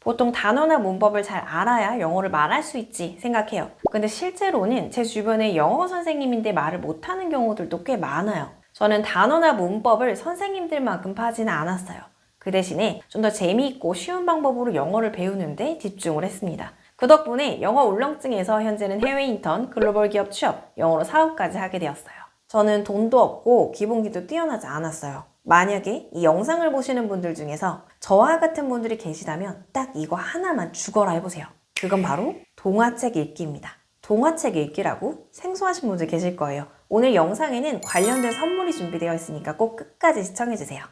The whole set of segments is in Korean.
보통 단어나 문법을 잘 알아야 영어를 말할 수 있지 생각해요. 근데 실제로는 제 주변에 영어 선생님인데 말을 못하는 경우들도 꽤 많아요. 저는 단어나 문법을 선생님들만큼 파지는 않았어요. 그 대신에 좀 더 재미있고 쉬운 방법으로 영어를 배우는데 집중을 했습니다. 그 덕분에 영어 울렁증에서 현재는 해외 인턴, 글로벌 기업 취업, 영어로 사업까지 하게 되었어요. 저는 돈도 없고 기본기도 뛰어나지 않았어요. 만약에 이 영상을 보시는 분들 중에서 저와 같은 분들이 계시다면 딱 이거 하나만 죽어라 해보세요. 그건 바로 동화책 읽기입니다. 동화책 읽기라고 생소하신 분들 계실 거예요. 오늘 영상에는 관련된 선물이 준비되어 있으니까 꼭 끝까지 시청해주세요.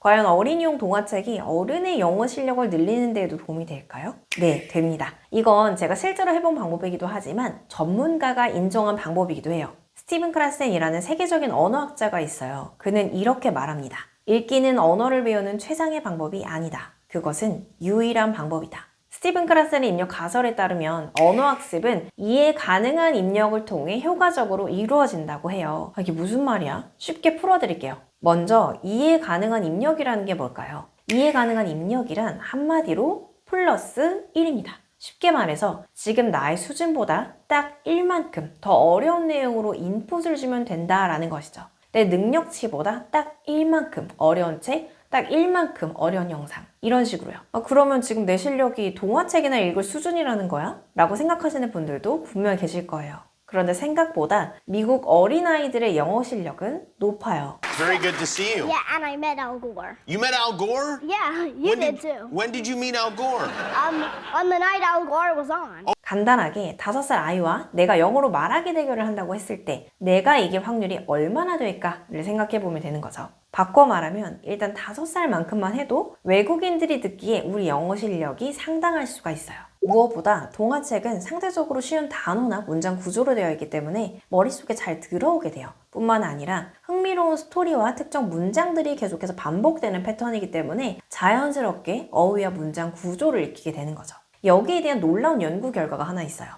과연 어린이용 동화책이 어른의 영어 실력을 늘리는 데에도 도움이 될까요? 네, 됩니다. 이건 제가 실제로 해본 방법이기도 하지만 전문가가 인정한 방법이기도 해요. 스티븐 크라센이라는 세계적인 언어학자가 있어요. 그는 이렇게 말합니다. 읽기는 언어를 배우는 최상의 방법이 아니다. 그것은 유일한 방법이다. 스티븐 크라센의 입력 가설에 따르면 언어 학습은 이해 가능한 입력을 통해 효과적으로 이루어진다고 해요. 아, 이게 무슨 말이야? 쉽게 풀어드릴게요. 먼저 이해 가능한 입력이라는 게 뭘까요? 이해 가능한 입력이란 한마디로 플러스 1입니다. 쉽게 말해서 지금 나의 수준보다 딱 1만큼 더 어려운 내용으로 인풋을 주면 된다라는 것이죠. 내 능력치보다 딱 1만큼 어려운 책, 딱 1만큼 어려운 영상. 이런 식으로요. 아, 그러면 지금 내 실력이 동화책이나 읽을 수준이라는 거야? 라고 생각하시는 분들도 분명 계실 거예요. 그런데 생각보다 미국 어린아이들의 영어 실력은 높아요. Very good to see you. Yeah, and I met Al Gore. You met Al Gore? Yeah, you when did too. When did you meet Al Gore? Um, on the night Al Gore was on. 간단하게 다섯 살 아이와 내가 영어로 말하기 대결을 한다고 했을 때 내가 이길 확률이 얼마나 될까를 생각해 보면 되는 거죠. 바꿔 말하면 일단 다섯 살만큼만 해도 외국인들이 듣기에 우리 영어 실력이 상당할 수가 있어요. 무엇보다 동화책은 상대적으로 쉬운 단어나 문장 구조로 되어 있기 때문에 머릿속에 잘 들어오게 돼요. 뿐만 아니라 흥미로운 스토리와 특정 문장들이 계속해서 반복되는 패턴이기 때문에 자연스럽게 어휘와 문장 구조를 익히게 되는 거죠. 여기에 대한 놀라운 연구 결과가 하나 있어요.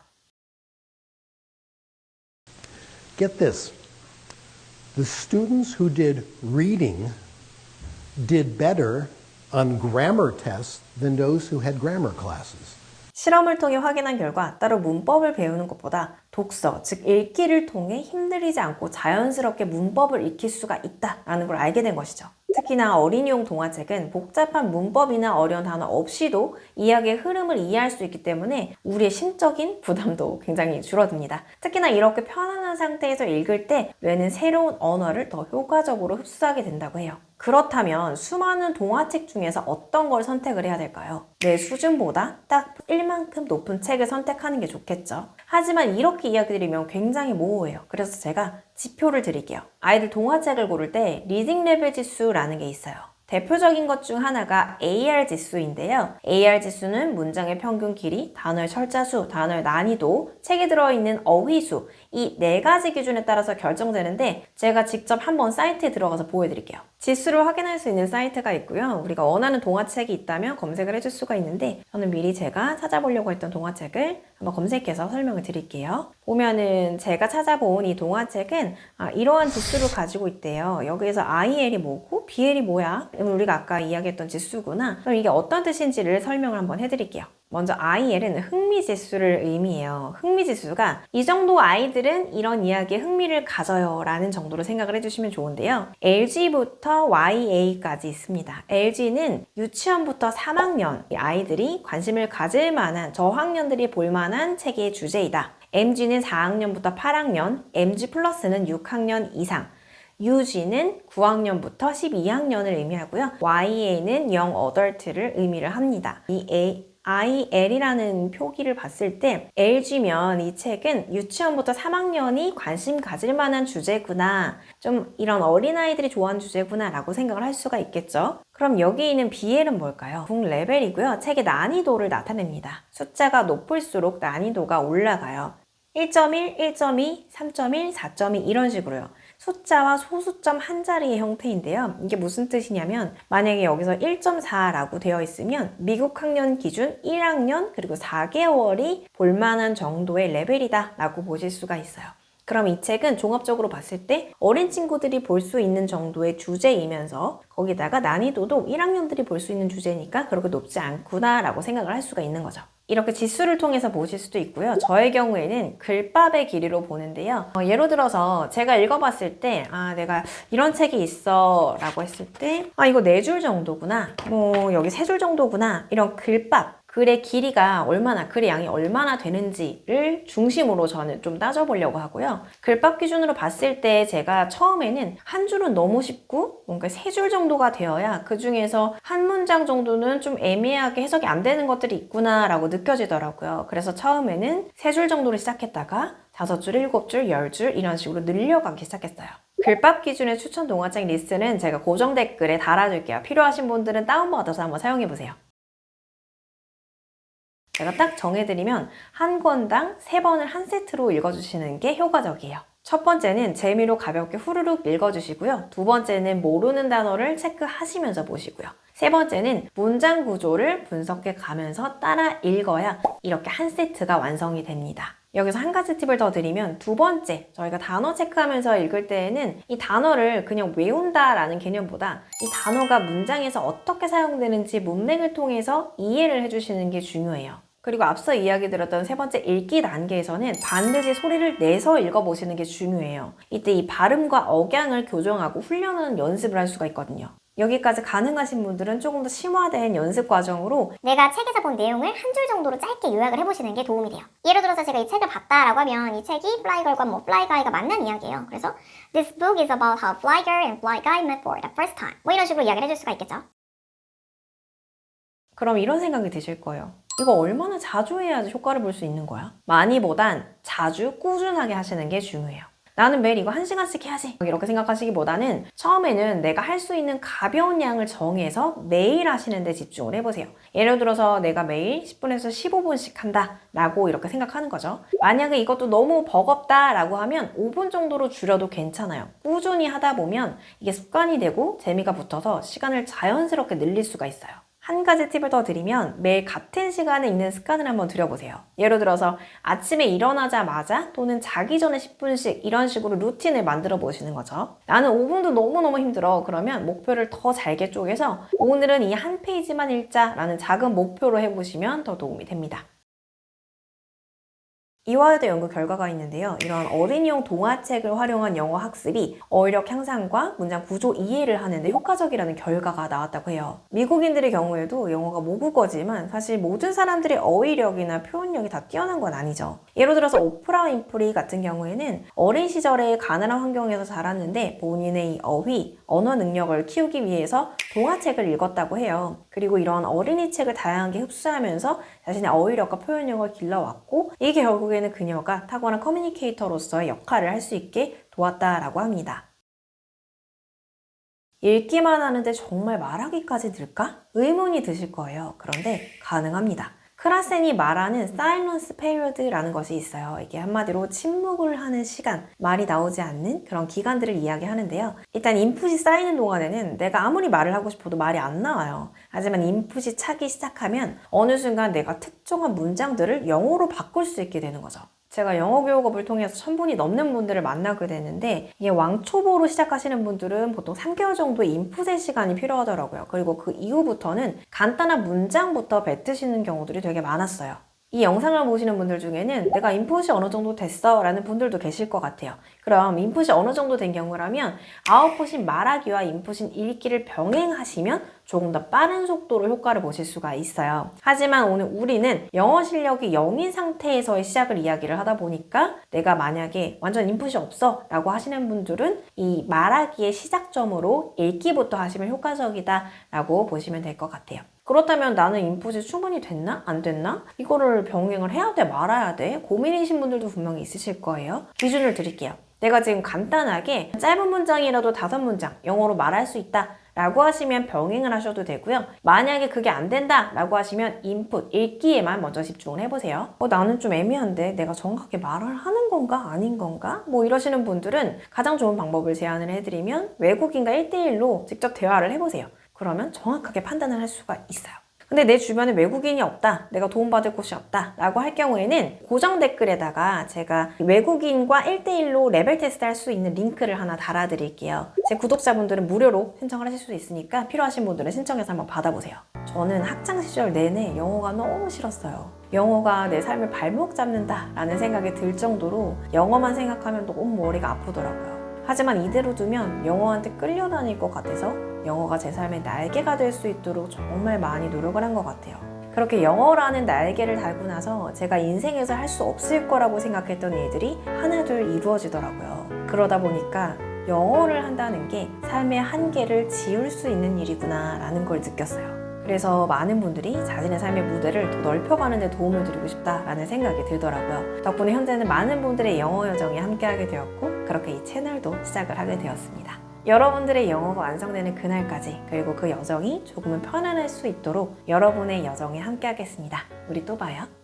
Get this. The students who did reading did better on grammar tests than those who had grammar classes. 실험을 통해 확인한 결과 따로 문법을 배우는 것보다 독서, 즉 읽기를 통해 힘들이지 않고 자연스럽게 문법을 익힐 수가 있다라는 걸 알게 된 것이죠. 특히나 어린이용 동화책은 복잡한 문법이나 어려운 단어 없이도 이야기의 흐름을 이해할 수 있기 때문에 우리의 심적인 부담도 굉장히 줄어듭니다. 특히나 이렇게 편안한 상태에서 읽을 때 뇌는 새로운 언어를 더 효과적으로 흡수하게 된다고 해요. 그렇다면 수많은 동화책 중에서 어떤 걸 선택을 해야 될까요? 내 수준보다 딱 1만큼 높은 책을 선택하는 게 좋겠죠. 하지만 이렇게 이야기 드리면 굉장히 모호해요. 그래서 제가 지표를 드릴게요. 아이들 동화책을 고를 때 리딩 레벨 지수라는 게 있어요. 대표적인 것 중 하나가 AR 지수인데요. AR 지수는 문장의 평균 길이, 단어의 철자수, 단어의 난이도, 책에 들어있는 어휘수, 이 네 가지 기준에 따라서 결정되는데 제가 직접 한번 사이트에 들어가서 보여드릴게요. 지수를 확인할 수 있는 사이트가 있고요. 우리가 원하는 동화책이 있다면 검색을 해줄 수가 있는데 저는 미리 제가 찾아보려고 했던 동화책을 한번 검색해서 설명을 드릴게요. 보면은 제가 찾아본 이 동화책은 아, 이러한 지수를 가지고 있대요. 여기에서 IL이 뭐고 BL이 뭐야? 그럼 우리가 아까 이야기했던 지수구나. 그럼 이게 어떤 뜻인지를 설명을 한번 해드릴게요. 먼저 IL은 흥미지수를 의미해요. 흥미지수가 이 정도 아이들은 이런 이야기에 흥미를 가져요 라는 정도로 생각을 해주시면 좋은데요. LG부터 YA까지 있습니다. LG는 유치원부터 3학년 아이들이 관심을 가질 만한 저학년들이 볼 만한 책의 주제이다. MG는 4학년부터 8학년, MG 플러스는 6학년 이상, UG는 9학년부터 12학년을 의미하고요. YA는 Young Adult를 의미를 합니다. 이 A, IL이라는 표기를 봤을 때 LG면 이 책은 유치원부터 3학년이 관심 가질 만한 주제구나. 좀 이런 어린아이들이 좋아하는 주제구나 라고 생각을 할 수가 있겠죠. 그럼 여기 있는 BL은 뭘까요? 국 레벨이고요. 책의 난이도를 나타냅니다. 숫자가 높을수록 난이도가 올라가요. 1.1, 1.2, 3.1, 4.2 이런 식으로요. 숫자와 소수점 한 자리의 형태인데요. 이게 무슨 뜻이냐면 만약에 여기서 1.4라고 되어 있으면 미국 학년 기준 1학년 그리고 4개월이 볼만한 정도의 레벨이다 라고 보실 수가 있어요. 그럼 이 책은 종합적으로 봤을 때 어린 친구들이 볼 수 있는 정도의 주제이면서 거기다가 난이도도 1학년들이 볼 수 있는 주제니까 그렇게 높지 않구나라고 생각을 할 수가 있는 거죠. 이렇게 지수를 통해서 보실 수도 있고요. 저의 경우에는 글밥의 길이로 보는데요. 어, 예로 들어서 제가 읽어봤을 때, 아, 내가 이런 책이 있어 라고 했을 때, 아, 이거 네 줄 정도구나. 뭐, 여기 세 줄 정도구나. 이런 글밥. 글의 길이가 얼마나, 글의 양이 얼마나 되는지를 중심으로 저는 좀 따져보려고 하고요. 글밥 기준으로 봤을 때 제가 처음에는 한 줄은 너무 쉽고 뭔가 세 줄 정도가 되어야 그 중에서 한 문장 정도는 좀 애매하게 해석이 안 되는 것들이 있구나라고 느껴지더라고요. 그래서 처음에는 세 줄 정도로 시작했다가 다섯 줄, 일곱 줄, 열 줄 이런 식으로 늘려가기 시작했어요. 글밥 기준의 추천 동화책 리스트는 제가 고정 댓글에 달아줄게요. 필요하신 분들은 다운받아서 한번 사용해보세요. 제가 딱 정해드리면 한 권당 세 번을 한 세트로 읽어주시는 게 효과적이에요. 첫 번째는 재미로 가볍게 후루룩 읽어주시고요. 두 번째는 모르는 단어를 체크하시면서 보시고요. 세 번째는 문장 구조를 분석해 가면서 따라 읽어야 이렇게 한 세트가 완성이 됩니다. 여기서 한 가지 팁을 더 드리면 두 번째, 저희가 단어 체크하면서 읽을 때에는 이 단어를 그냥 외운다 라는 개념보다 이 단어가 문장에서 어떻게 사용되는지 문맥을 통해서 이해를 해주시는 게 중요해요. 그리고 앞서 이야기 드렸던 세 번째 읽기 단계에서는 반드시 소리를 내서 읽어보시는 게 중요해요. 이때 이 발음과 억양을 교정하고 훈련하는 연습을 할 수가 있거든요. 여기까지 가능하신 분들은 조금 더 심화된 연습 과정으로 내가 책에서 본 내용을 한 줄 정도로 짧게 요약을 해보시는 게 도움이 돼요. 예를 들어서 제가 이 책을 봤다라고 하면 이 책이 Fly Girl과 뭐 Fly Guy가 만난 이야기예요. 그래서 This book is about how Fly Girl and Fly Guy met for the first time. 뭐 이런 식으로 이야기를 해줄 수가 있겠죠. 그럼 이런 생각이 드실 거예요. 이거 얼마나 자주 해야지 효과를 볼 수 있는 거야? 많이보단 자주 꾸준하게 하시는 게 중요해요. 나는 매일 이거 한 시간씩 해야지. 이렇게 생각하시기보다는 처음에는 내가 할 수 있는 가벼운 양을 정해서 매일 하시는 데 집중을 해보세요. 예를 들어서 내가 매일 10분에서 15분씩 한다 라고 이렇게 생각하는 거죠. 만약에 이것도 너무 버겁다 라고 하면 5분 정도로 줄여도 괜찮아요. 꾸준히 하다 보면 이게 습관이 되고 재미가 붙어서 시간을 자연스럽게 늘릴 수가 있어요. 한 가지 팁을 더 드리면 매일 같은 시간에 읽는 습관을 한번 들여보세요. 예를 들어서 아침에 일어나자마자 또는 자기 전에 10분씩 이런 식으로 루틴을 만들어 보시는 거죠. 나는 5분도 너무너무 힘들어. 그러면 목표를 더 잘게 쪼개서 오늘은 이 한 페이지만 읽자라는 작은 목표로 해보시면 더 도움이 됩니다. 이화여대 연구 결과가 있는데요. 이런 어린이용 동화책을 활용한 영어 학습이 어휘력 향상과 문장 구조 이해를 하는데 효과적이라는 결과가 나왔다고 해요. 미국인들의 경우에도 영어가 모국어지만 사실 모든 사람들의 어휘력이나 표현력이 다 뛰어난 건 아니죠. 예를 들어서 오프라 윈프리 같은 경우에는 어린 시절에 가난한 환경에서 자랐는데 본인의 이 어휘, 언어 능력을 키우기 위해서 동화책을 읽었다고 해요. 그리고 이런 어린이 책을 다양하게 흡수하면서 자신의 어휘력과 표현력을 길러왔고 이게 결국에 는 그녀가 탁월한 커뮤니케이터로서의 역할을 할 수 있게 도왔다라고 합니다. 읽기만 하는데 정말 말하기까지 늘까? 의문이 드실 거예요. 그런데 가능합니다. 크라센이 말하는 사일런스 페리어드라는 것이 있어요. 이게 한마디로 침묵을 하는 시간, 말이 나오지 않는 그런 기간들을 이야기하는데요. 일단 인풋이 쌓이는 동안에는 내가 아무리 말을 하고 싶어도 말이 안 나와요. 하지만 인풋이 차기 시작하면 어느 순간 내가 특정한 문장들을 영어로 바꿀 수 있게 되는 거죠. 제가 영어 교육업을 통해서 천 분이 넘는 분들을 만나게 되는데 이게 왕초보로 시작하시는 분들은 보통 3개월 정도의 인풋의 시간이 필요하더라고요. 그리고 그 이후부터는 간단한 문장부터 뱉으시는 경우들이 되게 많았어요. 이 영상을 보시는 분들 중에는 내가 인풋이 어느 정도 됐어 라는 분들도 계실 것 같아요. 그럼 인풋이 어느 정도 된 경우라면 아웃풋인 말하기와 인풋인 읽기를 병행하시면 조금 더 빠른 속도로 효과를 보실 수가 있어요. 하지만 오늘 우리는 영어 실력이 0인 상태에서의 시작을 이야기를 하다 보니까 내가 만약에 완전 인풋이 없어 라고 하시는 분들은 이 말하기의 시작점으로 읽기부터 하시면 효과적이다 라고 보시면 될 것 같아요. 그렇다면 나는 인풋이 충분히 됐나? 안 됐나? 이거를 병행을 해야 돼? 말아야 돼? 고민이신 분들도 분명히 있으실 거예요. 기준을 드릴게요. 내가 지금 간단하게 짧은 문장이라도 다섯 문장 영어로 말할 수 있다. 라고 하시면 병행을 하셔도 되고요. 만약에 그게 안 된다 라고 하시면 인풋, 읽기에만 먼저 집중을 해보세요. 어, 나는 좀 애매한데 내가 정확하게 말을 하는 건가 아닌 건가? 뭐 이러시는 분들은 가장 좋은 방법을 제안을 해드리면 외국인과 1대1로 직접 대화를 해보세요. 그러면 정확하게 판단을 할 수가 있어요. 근데 내 주변에 외국인이 없다, 내가 도움받을 곳이 없다 라고 할 경우에는 고정 댓글에다가 제가 외국인과 1대1로 레벨 테스트 할 수 있는 링크를 하나 달아드릴게요. 제 구독자분들은 무료로 신청을 하실 수 있으니까 필요하신 분들은 신청해서 한번 받아보세요. 저는 학창 시절 내내 영어가 너무 싫었어요. 영어가 내 삶을 발목 잡는다 라는 생각이 들 정도로 영어만 생각하면 너무 머리가 아프더라고요. 하지만 이대로 두면 영어한테 끌려다닐 것 같아서 영어가 제 삶의 날개가 될 수 있도록 정말 많이 노력을 한 것 같아요. 그렇게 영어라는 날개를 달고 나서 제가 인생에서 할 수 없을 거라고 생각했던 일들이 하나둘 이루어지더라고요. 그러다 보니까 영어를 한다는 게 삶의 한계를 지울 수 있는 일이구나 라는 걸 느꼈어요. 그래서 많은 분들이 자신의 삶의 무대를 더 넓혀가는 데 도움을 드리고 싶다라는 생각이 들더라고요. 덕분에 현재는 많은 분들의 영어 여정에 함께하게 되었고 그렇게 이 채널도 시작을 하게 되었습니다. 여러분들의 영어가 완성되는 그날까지 그리고 그 여정이 조금은 편안할 수 있도록 여러분의 여정에 함께하겠습니다. 우리 또 봐요.